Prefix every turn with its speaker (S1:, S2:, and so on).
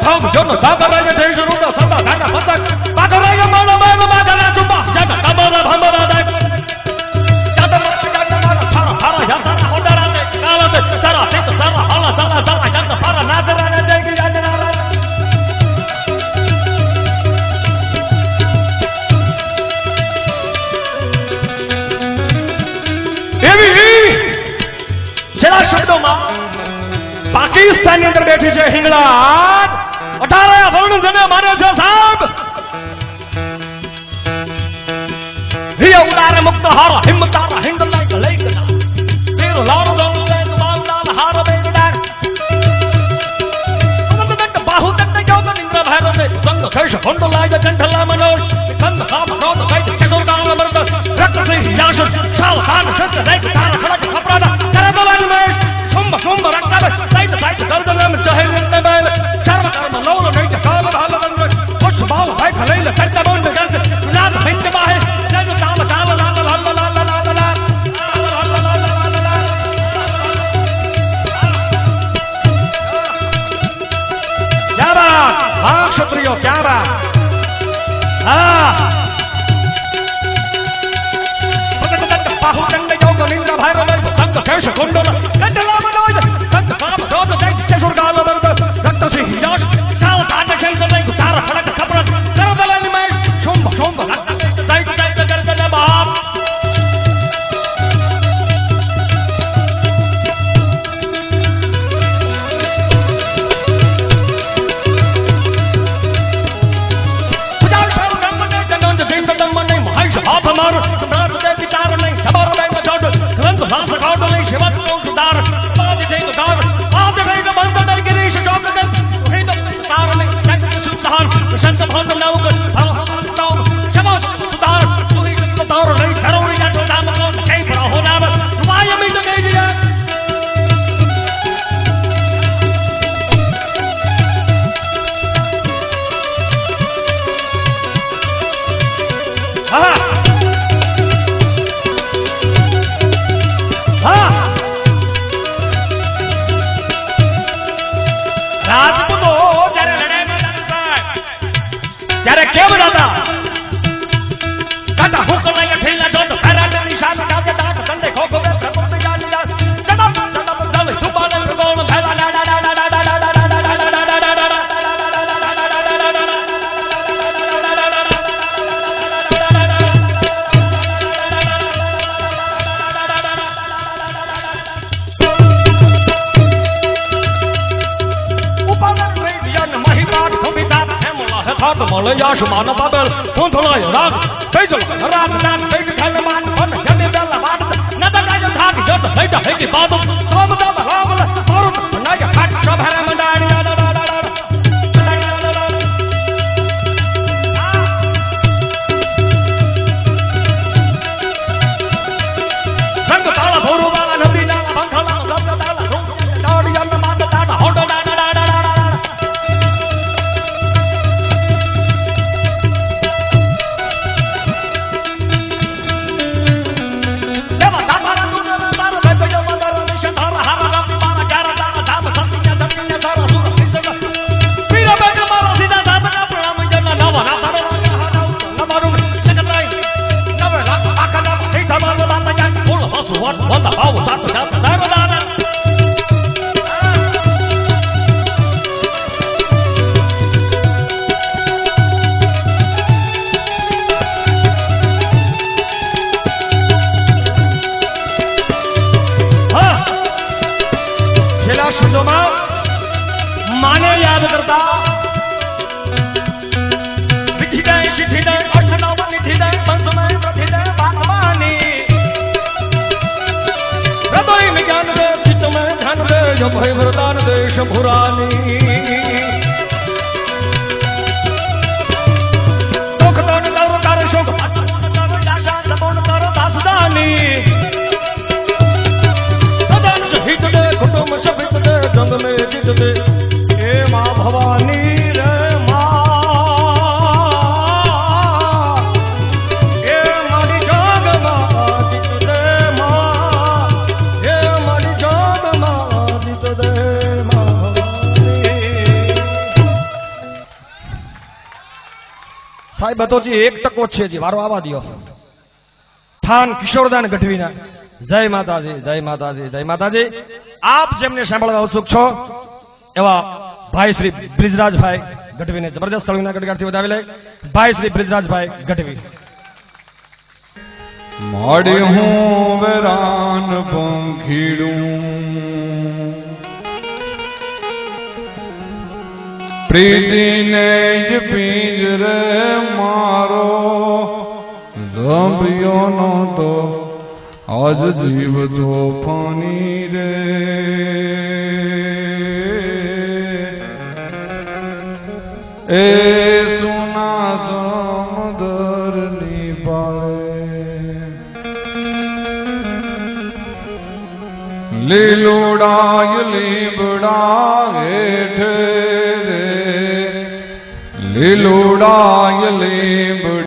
S1: પ્રથમ જન સાધરાય જય સરુદા સદા દાદા મતક પાકરાય ની અંદર બેઠી છે હિંગળાજ. અઢારે અવર્ણ જેને મારે છે સાહેબ. હિય ઉડારે મુક્ત હાર હિંમતાર હિંદ લાઈક, લઈક તેર લાડ દોડ દે લાલ લાલ હાર બેગડાર અનંત દંડ બાહુ દંડ યોગ નિંદ્ર ભારત સંગ ખેશ, ભંડ લાય કંઠલા મનોજ. કંદ સાપ રોદ વૈદ કિશોર કાળ મર્દ રક્ત સિંહ જાશ સાલ સાલ સત દૈક તાર ખડક 啊！જાશ માન બાબલ ફોંથળાય રાગ થઈ જલ રાગ દાન થઈ ખાલ માન ફન જને બેલા વાત નદા કાય થાક જટ હૈટ હૈકી બાદ તમ દમ સાહેબ હતો એક ટકો છે જી વારો આવા દો થાન કિશોરદાન ગઢવીના. જય માતાજી જય માતાજી જય માતાજી. આપ જેમને સાંભળવા ઉત્સુક છો, એવા ભાઈ શ્રી બ્રિજરાજભાઈ ગઢવીને જબરજસ્ત સ્થળના ગઢગારથી વધાવી લે ભાઈ શ્રી બ્રિજરાજભાઈ ગઢવી.
S2: મોડી હું વેરાન પંખીડું પ્રીતિને જ પિંજરે મારો. રંભ્યો નહોતો આજ જીવ પાણી રે એ સુના સમુદરની પાળે લીલોડાય લીબડા હેઠ. રે લીલુડાય લીબડા